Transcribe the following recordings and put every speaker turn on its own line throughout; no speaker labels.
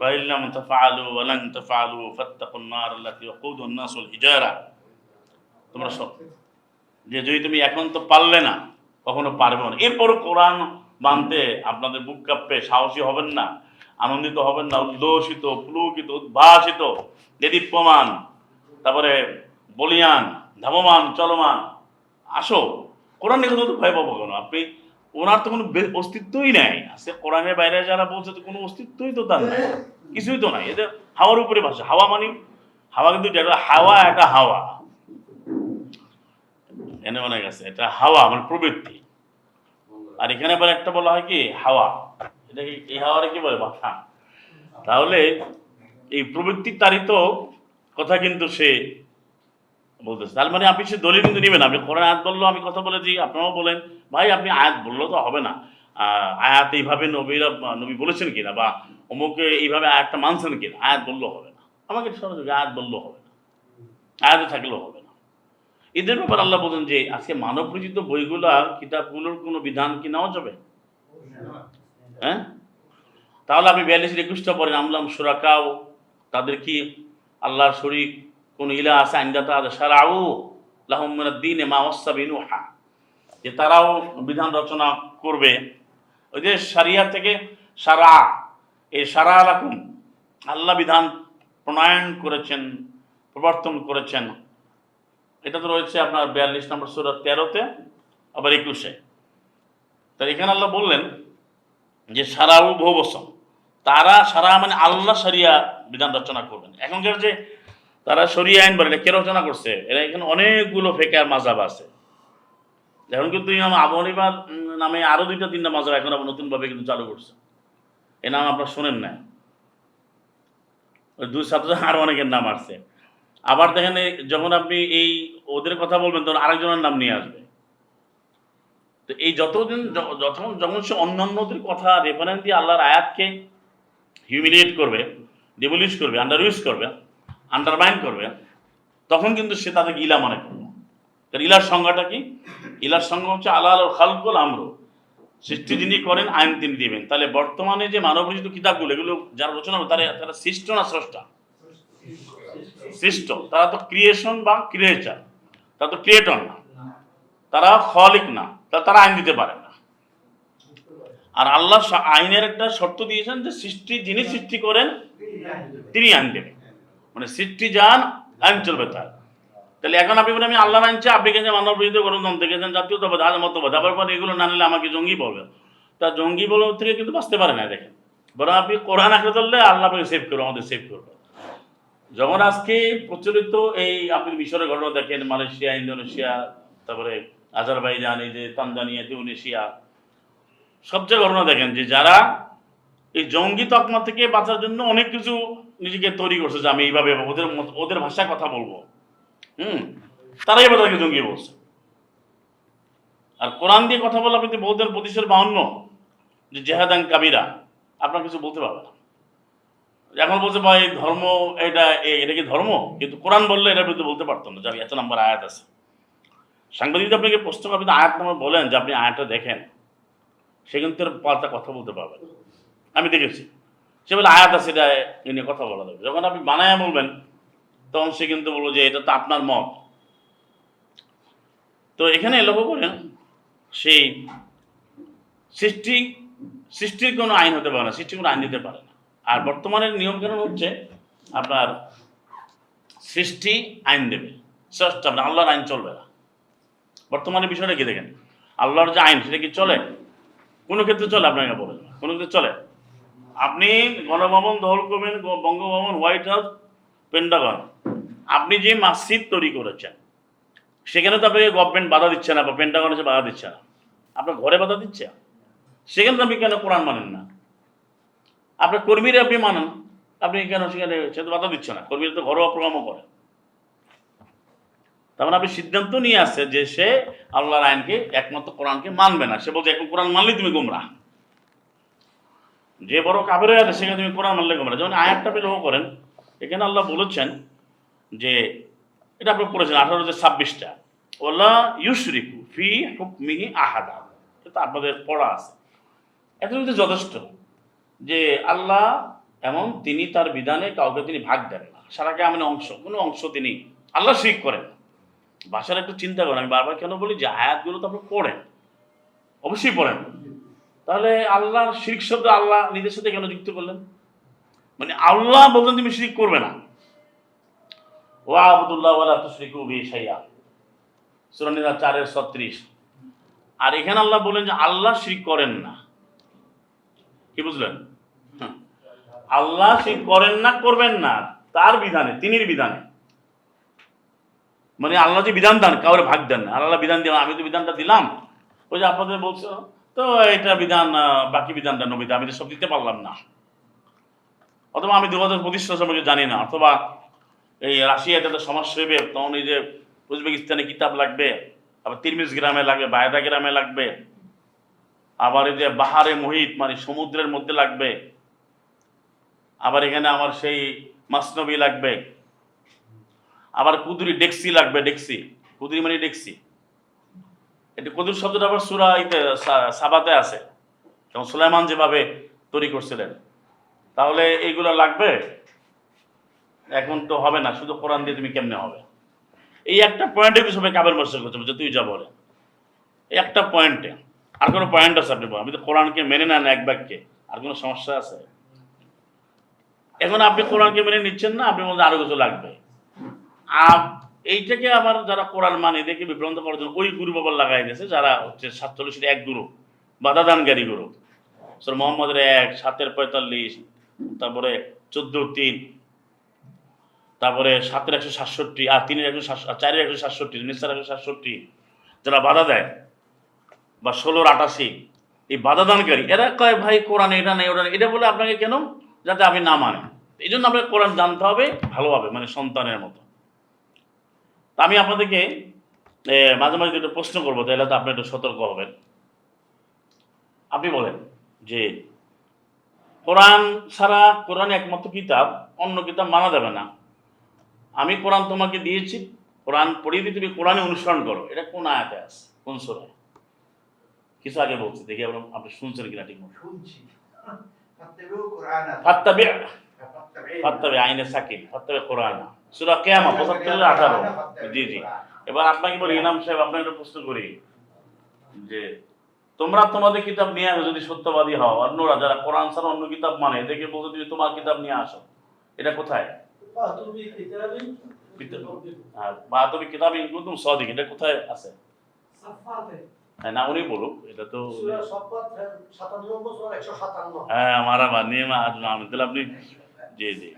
فإن لم تفعلوا ولن تفعلوا فاتقوا النار التي وقودها الناس والحجارة তোমরা সব যে যদি তুমি এখন তো পারলে না কখনো পারবে না এরপরও কোরআন মানতে আপনাদের বুক কাঁপবে সাহসী হবেন না আনন্দিত হবেন না উল্লসিত পুলকিত উদ্ভাসিত দেদীপ্যমান তারপরে বলিয়ান ধাবমান চলমান আসো কোরআন নিয়ে তো ভয় পাবো কেন আপনি ওনার তো কোনো অস্তিত্বই নাই। আজকে কোরআনের বাইরে যারা বলছে তো কোনো অস্তিত্বই তো তার নাই। কিছুই তো নাই। এদের হাওয়ার উপরে ভাষা হাওয়া মানে হাওয়া কিন্তু হাওয়া একটা হাওয়া। এনে অনেক আছে। এটা হাওয়া মানে প্রবৃত্তি। আর এখানে আবার একটা বলা হয় কি? হাওয়া। এটা কি এই হাওয়ারে কি বলে? মাথা তাহলে এই প্রবৃত্তির তারিত কথা কিন্তু সে বলতেছে। তার মানে আপনি সে দলিল কিন্তু নেবেন আপনি কোরআন আয়াত বলল, আমি কথা বলেছি, আপনারাও বলেন। ভাই, আপনি আয়াত বললেও তো হবে না। আয়াত এইভাবে নবীরা, নবী বলেছেন কিনা বা অমুকে এইভাবে আয়াতটা মানছেন কিনা? আয়াত বললেও হবে না। আমাকে সরাসরি আয়াত বললেও হবে না। আয়াতে থাকলেও হবে না। এদের ব্যাপার আল্লাহ বলেন যে, আজকে মানব রচিত বইগুলা কিতাবগুলোর কোনো বিধান কি নেওয়া যাবে? হ্যাঁ? তাহলে আপনি বিয়াল্লিশ একুশটা পড়েন, আমলাম সুরাকাও। তাদের কি আল্লাহর শরিক কোন ইলা আছে আইনদাতা সারাউ লাহমিনের দিনে মা ওসা বিনুহা যে তারাও বিধান রচনা করবে। ওই যে সারিয়া থেকে সারা, এই সারা রাখুন আল্লাহ বিধান প্রণয়ন করেছেন, প্রবর্তন করেছেন। এটা তো রয়েছে আপনার বিয়াল্লিশ নম্বর সুরা তেরোতে, আবার একুশে। তার এখানে আল্লাহ বললেন যে সারাউ বহুবসম তারা সারা মানে আল্লাহ সারিয়া বিধান রচনা করবেন। এখনকার যে তারা সরিয়ে আইন বলে কে রচনা করছে? এরা এখানে অনেকগুলো ফেকার মাজাব আছে। এখন কিন্তু ইমাম আবু হানিফার নামে আরও দুইটা, তিনটা মাজাব এখন আবার নতুনভাবে কিন্তু চালু করছে। এ নাম আপনারা শোনেন না। দুই ছাত্র আরও অনেকের নাম আসছে। আবার দেখেন যখন আপনি এই ওদের কথা বলবেন, তখন আরেকজনের নাম নিয়ে আসবে। তো এই যতদিন যখন যখন সে অন্যান্যদের কথা রেফারেন্স দিয়ে আল্লাহর আয়াতকে হিউমিলিয়েট করবে ডিবলিশ করবে আন্ডার ইউজ করবে আন্ডারমাইন করবে, তখন কিন্তু সে তাদেরকে ইলা মনে করবে কারণ ইলার সংজ্ঞাটা কি? ইলার সংজ্ঞা হচ্ছে আল্লাহ খালকুল আমর। সৃষ্টি যিনি করেন, আইন তিনি দিবেন। তাহলে বর্তমানে যে মানব রচিত কিতাবগুলো, এগুলো যারা রচনা করে, তারা তারা সৃষ্ট না স্রষ্টা? সৃষ্ট। তারা তো ক্রিয়েশন বা ক্রিয়েচার তারা তো ক্রিয়েটর না। তারা খলিক না। তারা আইন দিতে পারে না। আর আল্লাহ আইনের একটা শর্ত দিয়েছেন যে সৃষ্টি যিনি সৃষ্টি করেন, তিনি আইন দেবেন। মানে সৃষ্টি যান আইন চলবে তার। তাহলে এখন আপনি বলেন, আমি আল্লাহ চাই আপনি গেছেন মানব বিরোধী গণতন্ত্র, গেছেন জাতীয়তাবাদ আর মতবাদ। আবার পরে এগুলো না নিলে আমাকে জঙ্গি বলবে। তা জঙ্গি বলে থেকে কিন্তু বাঁচতে পারে না, দেখেন। বরং আপনি কোরআন আঁকড়ে ধরলে আল্লাহ আপনাকে সেভ করবে, আমাদের সেভ করবে। যখন আজকে প্রচলিত এই আপনি মিশরের ঘটনা দেখেন, মালয়েশিয়া, ইন্দোনেশিয়া, তারপরে আজারবাইজান, এই যে তানজানিয়া, তিউনেশিয়া, সবচেয়ে ঘটনা দেখেন যে যারা এই জঙ্গি তকমা থেকে বাঁচার জন্য অনেক কিছু নিজেকে তৈরি করছে যে আমি এইভাবে ওদের ওদের ভাষায় কথা বলব। হুম? তারাই এবার তাদেরকে জঙ্গি বলছে। আর কোরআন দিয়ে কথা বলে আপনি বলতেন পঁচিশের বাহান্ন যে জেহাদান কাবিরা। আপনার কিছু বলতে পারবে না। এখন বলছে, ভাই, ধর্ম এটা এটা কি ধর্ম? কিন্তু কোরআন বললে এটার বিরুদ্ধে বলতে পারতাম না, যে এত নাম্বার আয়াত আছে। সাংবাদিক যদি আপনাকে প্রশ্ন আপনি আয়াত নাম্বার বলেন যে আপনি আয়াতটা দেখেন, সে কিন্তু পাল্টা কথা বলতে পারবেন আমি দেখেছি। সে বলে, আয়াত আছে, এটা নিয়ে কথা বলা যাবে। যখন আপনি বানায় বলবেন, তখন সে কিন্তু বলব যে, এটা তো আপনার মত। তো এখানে লক্ষ্য করেন সেই সৃষ্টি, সৃষ্টির কোনো আইন হতে পারে না, সৃষ্টির কোনো আইন দিতে পারে না। আর বর্তমানের নিয়ম কানুন হচ্ছে, আপনার সৃষ্টি আইন দেবে। স্রষ্টা আপনার আল্লাহর আইন চলবে না। বর্তমানে বিষয়টা কি দেখেন? আল্লাহর যে আইন, সেটা কি চলে? কোনো ক্ষেত্রে চলে, আপনাকে বলে। কোনো ক্ষেত্রে চলে? আপনি গণভবন দখল করবেন বঙ্গভবন, হোয়াইট হাউস, পেন্টাগন, আপনি যে মসজিদ তৈরি করেছেন, সেখানে তো আপনাকে গভর্নমেন্ট বাধা দিচ্ছে না বা পেন্টাগন এসে বাধা দিচ্ছে না। আপনার ঘরে বাধা দিচ্ছে? সেখানে তো আপনি কেন কোরআন মানেন না? আপনার কর্মীরা আপনি মানেন, আপনি কেন সেখানে সে তো বাধা দিচ্ছে না? কর্মীরা তো ঘরোয়া প্রোগ্রামও করে। তার মানে আপনি সিদ্ধান্ত নিয়ে আসছে যে সে আল্লাহর আইনকে, একমাত্র কোরআনকে মানবে না। সে বলছে, এখন কোরআন মানলেই তুমি গুমরা যে বড় কাবের আছে, সেখানে তুমি কোরআন মানলে গুমরা যেমন আয়াতটা আপনি লক্ষ্য করেন, এখানে আল্লাহ বলেছেন যে, এটা আপনি পড়েছেন, আঠারো যে ছাব্বিশটা। ওলা ইউশরিকু ফি হুকমিহি আহাদা। এটা আপনাদের পড়া আছে। এত কিন্তু যথেষ্ট যে আল্লাহ এমন তিনি তার বিধানে কাউকে তিনি ভাগ দেন না। সারাকে আমি অংশ, কোনো অংশ তিনি আল্লাহ শিখ করেন ভাষার একটু চিন্তা করেন, আমি বারবার কেন বলি যে আয়াতগুলো তো আপনি পড়েন, অবশ্যই পড়েন। তাহলে আল্লাহর শিখ শব্দ আল্লাহ নিজের সাথে কেন যুক্ত করলেন? মানে আল্লাহ বলতেন তুমি শিরিক করবে না। আবদুল্লাহ ওয়ালা তুশরিকু বি শাইয়া সূরা নিসা 4 এর 36 আর এখানে আল্লাহ বলেন যে আল্লাহ শিরিক করেন না। কি বুঝলেন? আল্লাহ শিরিক করেন না, করবেন না। তার বিধানে, তিনির বিধানে। মানে আল্লাহ যে বিধান দেন, কাউরে ভাগ দেন না। আল্লাহ বিধান দিয়ে, আমি তো বিধানটা দিলাম। ওই যে আপনাদের বলছো তো এটা বিধান বাকি বিধানটা নবীতে আমি তো সব দিতে পারলাম না। অথবা আমি দু হাজার পঁচিশ সম্পর্কে জানি না, অথবা এই রাশিয়াতে তো সমস্যা হবে তখন এই যে উজবেকিস্তানে কিতাব লাগবে, আবার তিরমিজ গ্রামে লাগবে, বায়দা গ্রামে লাগবে, আবার এই যে বাহারে মহিত মানে সমুদ্রের মধ্যে লাগবে, আবার এখানে আমার সেই মাসনবী লাগবে, আবার কুদুরি ডেক্সি লাগবে, ডেক্সি, কুদুরি মানে ডেক্সি। এটা কুদুর শব্দটা আবার সুরা সাবাতে আছে। যেমন সুলাইমান যেভাবে তৈরি করছিলেন। তাহলে এইগুলো লাগবে? এখন তো হবে না, শুধু কোরআন দিয়ে তুমি কেমনে হবে? এই একটা পয়েন্টে কি সবাই কাবের মর্শা করতে যে তুই যা বলে। এই একটা পয়েন্টে আর কোনো পয়েন্ট আছে আপনি? আমি তো কোরআনকে মেনে নেন এক বাক্যে। আর কোনো সমস্যা আছে? এখন আপনি কোরআনকে মেনে নিচ্ছেন না, আপনি বলছেন আরও কিছু লাগবে। এইটাকে আবার যারা কোরআন মানে দেখে বিভ্রান্ত করার জন্য ওই গুরু বাবা লাগাই দিয়েছে, যারা হচ্ছে সাতচল্লিশের এক গুরু বাধাদানকারী গুরু সর মোহাম্মদের এক, সাতের পঁয়তাল্লিশ, তারপরে চোদ্দ তিন, তারপরে সাতের একশো সাতষট্টি, আর তিনের একশো চারের একশো সাতষট্টি, নিসার একশো সাতষট্টি, যারা বাধা দেয়, বা ষোলোর আটাশি, এই বাধা দানকারী, এরা কয়, ভাই, কোরআন এটা নেই, ওটা নেই। এটা বলে আপনাকে কেন? যাতে আপনি না মানেন এই জন্য আপনাকে কোরআন জানতে হবে ভালোভাবে মানে সন্তানের মতো। আমি আপনাদেরকে মাঝে মাঝে একটু প্রশ্ন করব তাহলে তো আপনি একটু সতর্ক হবেন। আপনি বলেন যে কোরআন ছাড়া কোরআন একমাত্র কিতাব অন্য কিতাব মানা যাবে না। আমি কোরআন তোমাকে দিয়েছি কোরআন পড়িয়ে দিয়ে তুমি কোরআনে অনুসরণ করো। এটা কোন আয়াতে আছে? কোন সোরায়? কিছু আগে বলছি দেখি আপনি শুনছেন কিনা ঠিক মতো।
শুনছি।
ফত্তবে আইনে সাকিল ফত্তবে কোরআন। সুরা কেয়ামা পঁচাত্তর আঠারো। জি জি। এবার আপনাকে বলি ইনাম সাহেব আপনাকে একটা প্রশ্ন করি। যে তোমরা তোমাদের কিতাব নিয়ে আসো যদি সত্যবাদী হও আর নোরা যারা কোরআন ছাড়া অন্য কিতাব মানে এদেরকে বলছো তুমি তোমার কিতাব নিয়ে আসো। এটা কোথায়? বা তুমি হ্যাঁ, সদিক এটা কোথায় আছে? হ্যাঁ, না উনি বলুক এটা তো হ্যাঁ আমার আবার নিয়ে আপনি জি জি।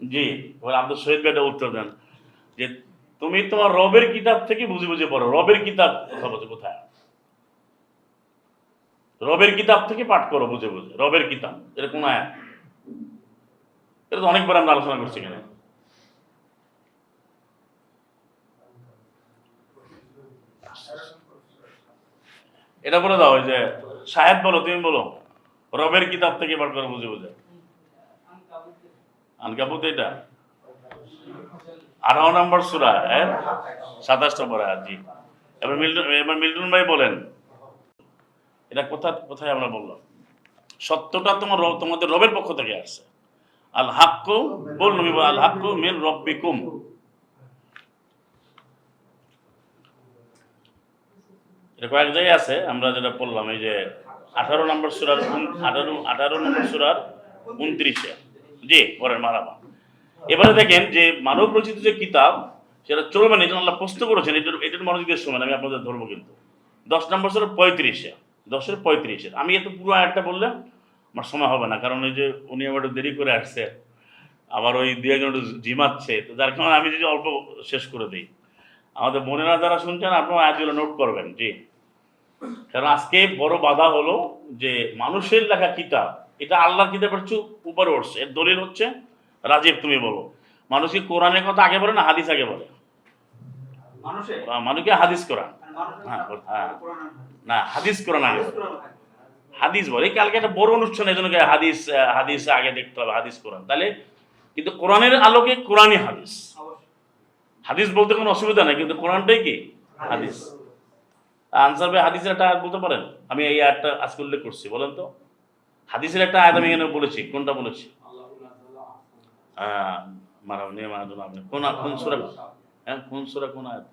জি আব্দুল শহীদ ভাইটা উত্তর দেন যে, তুমি তোমার রবের কিতাব থেকে বুঝে বুঝে পড়ো। রবের কিতাব কথা বলছো কোথায়? রবের কিতাব থেকে পাঠ করো বুঝে বুঝে, রবের কিতাব এটা কোন আয়াত? এটা তো অনেকবার আমরা আলোচনা করছি কেন এটা বলে দাও যে, সাহেব বলো, তুমি বলো। রবের কিতাব থেকে বার করে বুঝে বুঝে। আনকাবুত এটা? আঠারো নম্বর সুরা হ্যাঁ? সাতাশ নম্বর জি। এবার মিল্টন এবার মিল্টন ভাই বলেন, এটা কোথা, কোথায় আমরা বললাম? সত্যটা তোমার তোমাদের রবের পক্ষ থেকে আসছে। আল হাক্কু, বল নবী, আল হাক্কু মিন রব্বিকুম। এটা কয়েক জায়গায় আছে, আমরা যেটা বললাম এই যে আঠারো নম্বর সুরার আঠারো আঠারো নম্বর সুরার উনত্রিশে। জি পরের মারাবা এবারে দেখেন যে মানব রচিত যে কিতাব, সেটা চলবে না জন্য আল্লাহ প্রশ্ন করেছেন, এটার এটার মনোযোগের সময় আমি আপনাদের ধরবো কিন্তু। দশ নম্বর সুরা পঁয়ত্রিশে। দশের পঁয়ত্রিশে। আমি এত পুরো আয়াতটা বললে আমার সময় হবে না, কারণ ওই যে উনি আবার একটু দেরি করে আসছে, আবার ওই দু একজন একটু জিমাচ্ছে, তো যার কারণে আমি যদি অল্প শেষ করে দিই। আমাদের বোনেরা যারা শুনছেন, আপনারা আয়াতগুলো নোট করবেন, জি। কারণ আজকে বড় বাধা হলো যে মানুষের লেখা কিতাব এটা আল্লাহর কিতাবের চেয়ে উপরে উঠছে। এর দলিল হচ্ছে রাজীব তুমি বলো মানুষ কি কোরআনের কথা আগে বলে না হাদিস আগে বলে? মানুষকে হাদিস কোরআন। হ্যাঁ, হ্যাঁ। না হাদিস। কোরআন আগে বলে। হাদিস বলে। কালকে একটা বড় অনুষ্ঠান এই জন্য হাদিস হাদিস আগে দেখতে হবে হাদিস কোরআন। তাহলে কিন্তু কোরআনের আলোকে কোরআনই হাদিস। হাদিস বলতে কোনো অসুবিধা নেই কিন্তু কোরআনটাই কি? হাদিস। আনসার ভাই হাদিসের একটা আয়াত বলতে পারেন? আমি এই আয়াতটা আজকে উল্লেখ করছি, বলেন তো। হাদিসের একটা আয়াত আমি এখানে বলেছি, কোনটা বলেছি? হ্যাঁ মারাও নিয়ে মারা কোন কোন সুরা? হ্যাঁ কোন সুরা কোন আয়াত?